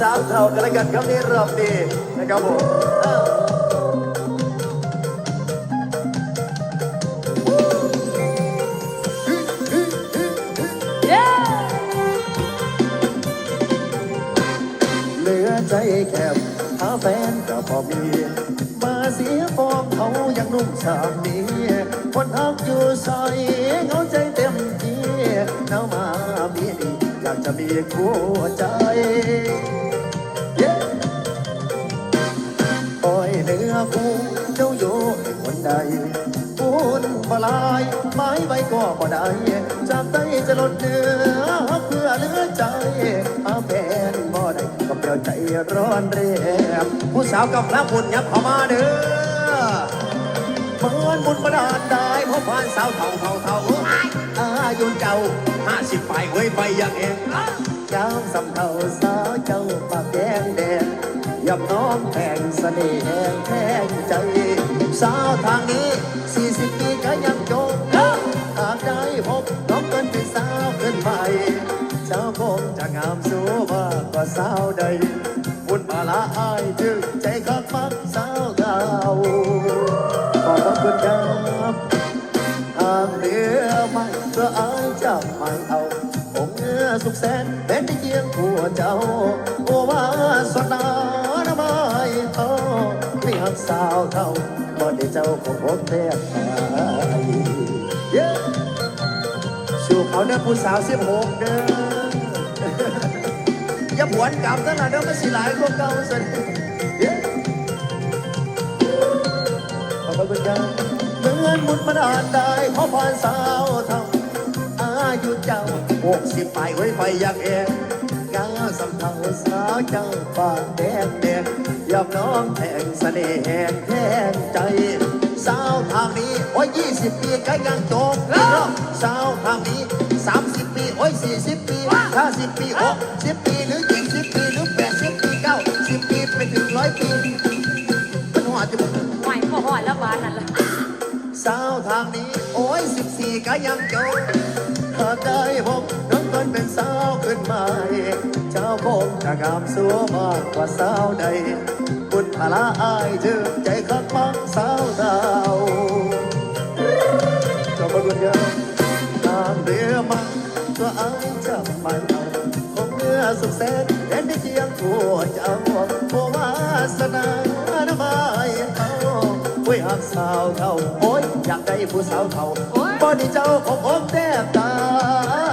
สามเท่ากันแล้วกันครับนี่รอบนี้นะครับผมเออเย้เหลือใจแคบหาแฟนก็พอมี มาเสียฟอมเขายังนุ่มสามนี้คนฮักอยู่ใส่เหงาใจเต็มที่หนามาากจะมีคู่ใจ Yeah! ปล่อยเนื้อคู่เจ้าอยู่ให้คนใดปูนบลายไม้ใบก็บ่ได้จากใจจะลดเนื้อเพื่อเหลือใจอาแฟนบ่ได้ก็เปลี่ยวใจร้อนเรียบผู้สาวกับพระบุญยับเข้ามาเด้อเหมือนบุญประดานได้เพราะผ่านสาวเท่าเท่าเท่าอายุเจ้า ห้าสิบไปไว้ไปอย่างเองเจ้าสำเทาสาวเจ้าปากแดงแดงยำน้องแทงเสน่ห์แห่งแทงใจ โอวาสนานะไม่เท่าไม่หักสาวเท่าบ่ได้เจ้าของผมแทบตายเย้สู่เขาเด้อผู้สาวสิบหกเด้ออย่าผวนกลับนั่นน่ะเด้อมันสิหลายกว่าเก่าสิเย้ขอบคุณครับเหมือนบุญมาดานได้เพรสาวเท่าอายุเจ้าหกสิบไปไว้ไฟอยากเอง สำเทาสาวเจ้าปากแดงแดงยอมน้องแทงเสน่ห์แทงใจ สาวทางนี้โอ้ยยี่สิบปีก็ยังจบแล้วสาวทางนี้สามสิบปีโอ้ยสี่สิบปีห้าสิบปีหกสิบปีหรือเจ็ดสิบปีหรือแปดสิบปีเก้าสิบปีไปถึงร้อยปีมันหัวจะหมดไหวพอหอยแล้วบานนั่นละสาวทางนี้ โอ้ยสิบสี่ก็ยังโจ จ้าคงจะงามสัวมากกว่าสาวใด บุญพลาอายจึงใจคักมักสาวดาวขอบคุณครับทางเรือมาตัวอายจะไม่เอาคงเมื่อสุขแสนแดนได้เคียงผัวเจ้าโอวาสนานะไม่เอาโอ้ยหักสาวเท่าโอ้ยอยากได้ผู้สาวเท่าบ่นี่เจ้าของอกแทบตาย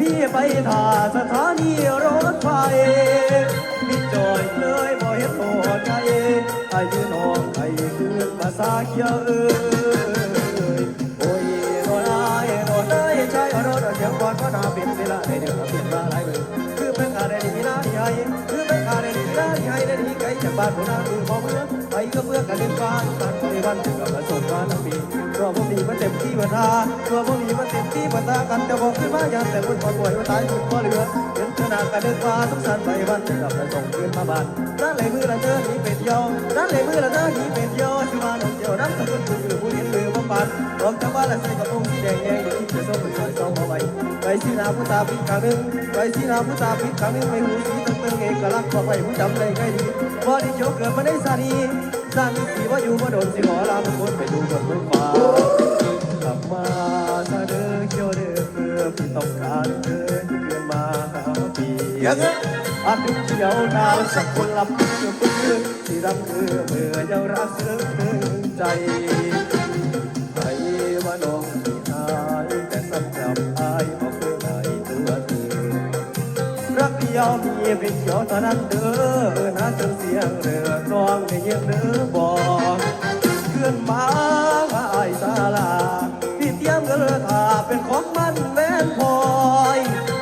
พี่ไปท่าสถานีรถไฟมิจอยเลยบ่เห็นโตใจอายุน้องไอ้คือภาษาเขียวเอ้ย จากบ้านขอพอเมื่อไปก็เมื่อกันเดินฟ้าตัดบริวันถึงกับประสบการณ์ปีตัวพวกนี้มันเต็มที่บัตาตัวพวกนี้มันเต็มที่บัตากันจะบอกขึ้นมาอย่างแต่บุญพอป่วยมาตายบุญพอเหลือเห็นขนาดกันเดินฟ้าทุกสันไปวันถึงกับประสบคืนมาบ้านด้านไหลมือละเดินหีเป็ดยอด้านไหลมือละเดินหีเป็ดยอที่มาหนุ่มเจียวน้ำสกุลคุณคือผู้เลี้ยงลือมาปันบอกจากว่าละใส่กระโปรงที่แดงแดงอยู่ที่จะส่งไปซอยซองมาไว้ไปสีนาผู้ตาพิษครั้งหนึ่งไปสีนาผู้ตาพิษครั้งหนึ่งไปหูสีตั้ งเติงเอกลักษณ์บอกไว้ผู้จำได้ใครดีพอที่โจเกิดมาได้สานีสานีสีว่าอยู่มาโดนสิขอลาบุญไปดูบนเมืองฟ้ากลับมาซาเด้อเกี่ยวเด้อเมื่อพี่ต้องการเดินเกินมาหาปีอาทิตย์เขียวดาวสักคนลับเมื่อปืนที่รำคือเมื่อเจ้ารักเสื่อมใจไปว่าน้อง ยวมีเป็นเขียวเท่านั้นเด้อนะจนเสียงเรือน้องได้ยินเด้อบอกขึ้นมาว่าไอ้สาลาพี่เตรียมกันเลยถ้าเป็นของมันแม่นพลอย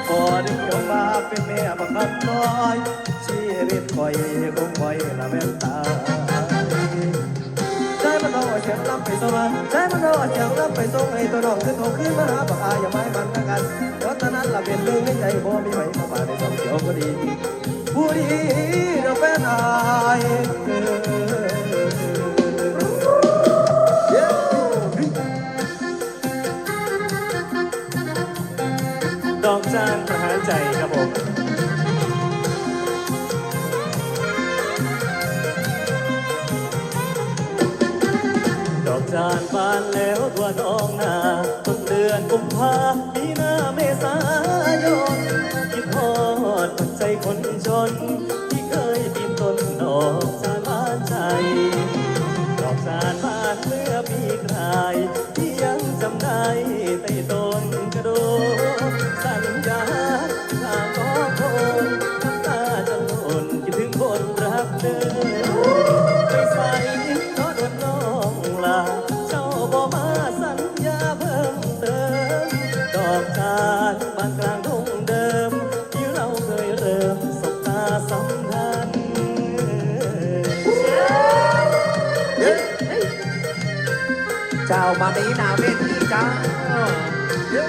พอได้เขียวมาเป็นแม่บักคำน้อยชีวิตคอยคงคอยละแม่นตายใจมันต้อเสียงลำไปสวรรค์ใช้มันเราเสียงลำไปส่งให้ตัวน้องขึ้นโตขึ้นมาหาปากอายอย่าไม้มันนะกันเพราะตอนนั้นละเป็นเรื่องในใจบ่มีไผเข้ามาในสอยว ก็ดีผู้ดีราแฟนอาเย้ดอกจานประหารใจครับผมดอกจานบานแล้วทั่วน้องนาต้นเดือนกุมภา คนจน ที่เคยบินต้นดอกสานบานใจ ดอกสานบานเมื่อปีกลาย ที่ยังจำได้ใต้ต้นกระโดดสัญญาทางขอคนน้ำตาจะหล่นคิดถึงคนรักเดิม ตีหนาเวทีจ้า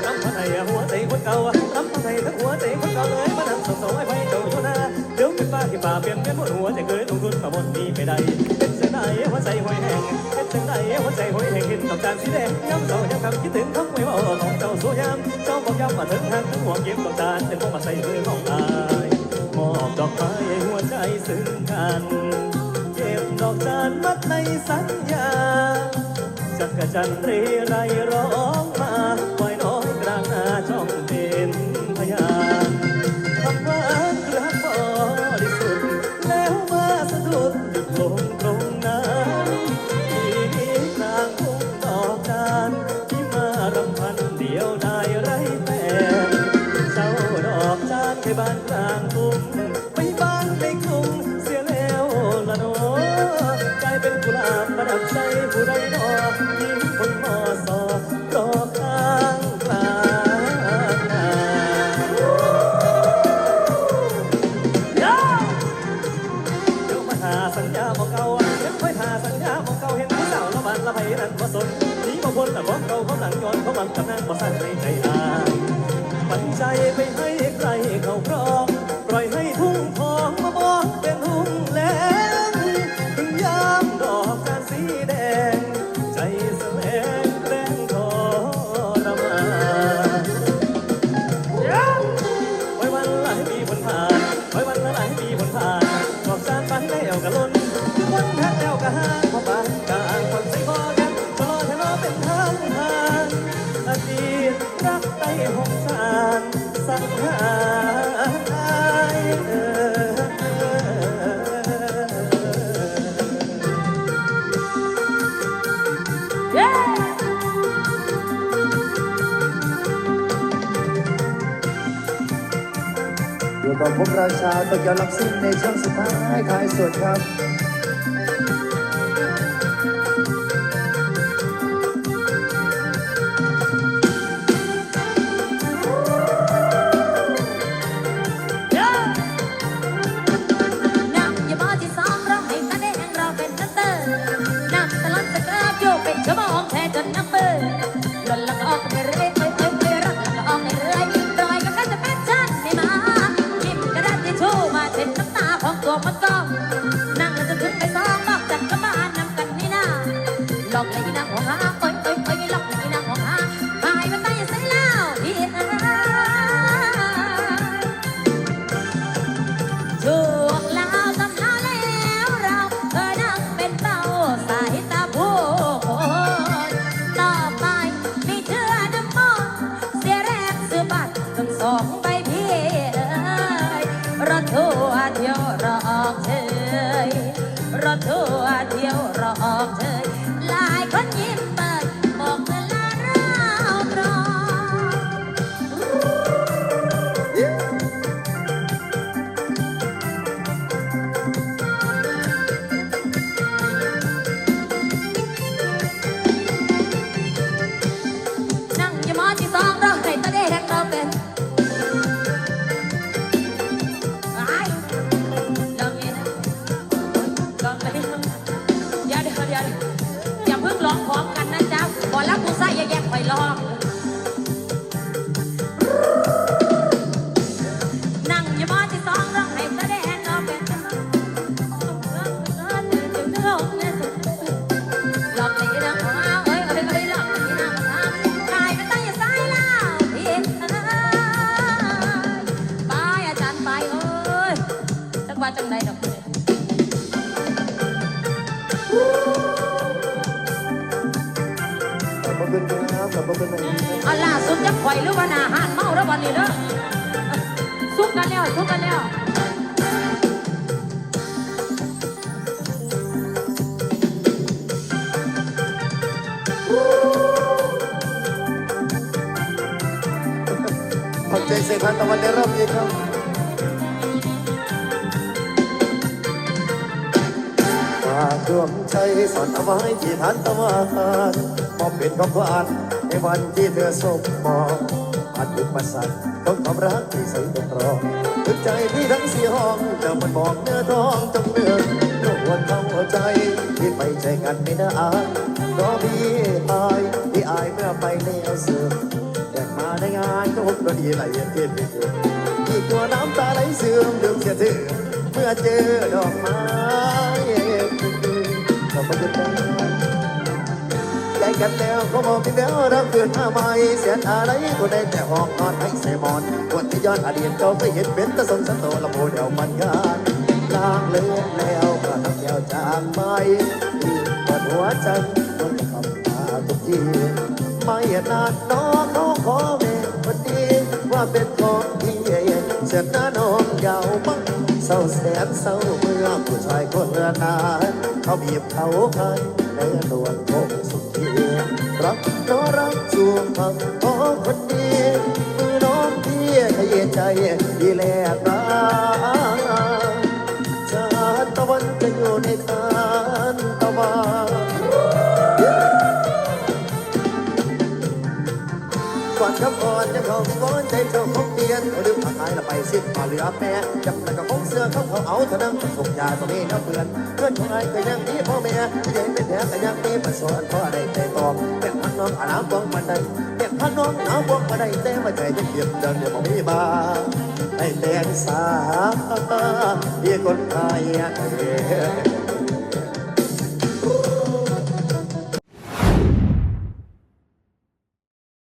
ลำพันไทยหัวใจคนเก่าลำพันไทยทั้งหัวใจคนเก่าเลยมานั่งสงสารไอ้ไฟเจ้าอยู่นาเดี๋ยวขึ้นฟ้าที่ป่าเปลี่ยนเป็นบนหัวใจเคยลงทุนมาบนนี้ไม่ได้เป็นเส้นได้หัวใจหอยแห้งเป็นเส้นได้หัวใจหอยแห้งเห็นดอกจานสีแดงย้ำเจ้าย้ำคำคิดถึงคำไม่เบอกของเจ้าสวยามเจ้าบอกย้ำมาถึงทางถึงห่วเก็บดอกจานเป็นพวกมาใส่มือของตายมอบดอกไม้หัวใจซึ้งกันเก็บดอกจานมัดในสัญญา กรจันทร์เรไรร้อง อนเขาบังกำนังบ่สั่นในใจอ่ายปันใจไปให้ใครเขาครองปล่อยให้ทุ่งทองมาบอกเป็นทุ่งแล้งถึงยามดอกจานสีแดง ใจแสลงแกล้งทรมานไว้วันละให้มีผลผ่านไว้วันละให้มีผลผ่านขอบจานปันแล้วกะล้นคือวันแท้แล้วกะห่างพอปานกา อยู่กับผมราชาตะเกียวลักซิ่งในช่วงสุดท้ายขายสุดครับนั่งอมอที่สองร้องให้ตาแดงเราเป็นนักเตอร์นั่งตลอดตะกราโยกเป็นชั่วโมงแทนจนน้ำเบื่อน เดี๋ยวอย่าเพิ่งร้องพร้อมกันนะจ๊ะบอลับกูซ่าอย่าแยกไข่ลอง นั่งอย่ามอที่สองร่องให้แสดงเราเป็นจังหลอกตีเรื่องของเราเอ้ยเอ้ยเอ้หลอกตีนางทำกายก็ตั้งอย่าสายแล้วพี่ไปอาจารย์ไปเอ้ยจักว่าจังใดดอก ยหรือว่าหนาหานเมาแล้ววันนี้เด้อซุกกันแล้วซุกกันแล้วขอบใจเสพันตะวันในรอบนี้ครับฝากดวงใจสอนเอาไว้ที่ฐานตะวันมอเป็นของขวัญ ในวันที่เธอสมมองอันเป็นประสาทของความรักที่ใส่ตรงรองถึงใจพี่ทั้งสี่ห้องจะมันบอกเนื้อทองจงเลือกทุกวันเข้าใจที่ไปใจกันไม่ได้เพราะพี่อายพี่อายเมื่อไปแล้วเสื่อมอยากมาในงานก็พบก็ดีไหลเย็นเทียนเกินอีกตัวน้ำตาไหลเสื่อมเดือดเสียถือเมื่อเจอดอกไม้ก็มาจะได้ ใจกันแล้วก็มองพี่แล้วรับเกินมาใหม่เสียอะไรก็ได้แต่ห้องนอนให้เสมอนวันที่ย้อนอดีตก็ไม่เห็นเป็นตะสงสันโตละโมเดียวมันงานลางเลือนแล้วก็น้ำแก้วจากไปที่ปวดหัวใจคนขับตาทุกทีไม่นานน้องเขาขอเมวันดีว่าเป็นของพี่เสียหน้าน้องยาวมั้งเศร้าแสนเศร้าเมื่อผู้ชายคนนั้นเขาบีบเขาให้ในนวงสุดที่ รั สิบมาเหลือแม่จับแต่กับของเสื้อเขาเขาเอาเท่านั้นส่งยาตัวนี้น้ำเปื่อนเพื่อนของไอ้ก็ยังมีพ่อแม่ที่ยังเป็นแผลก็ยังมีประสอนพ่อได้แต่ตอบแม่พันน้องอาน้ำบ้องมันได้แม่พันน้องหนาวบ้องมาได้แต่มาใจจะเก็บเดินเดี๋ยวมีบ้าไอ้แดงสาพี่คนไทย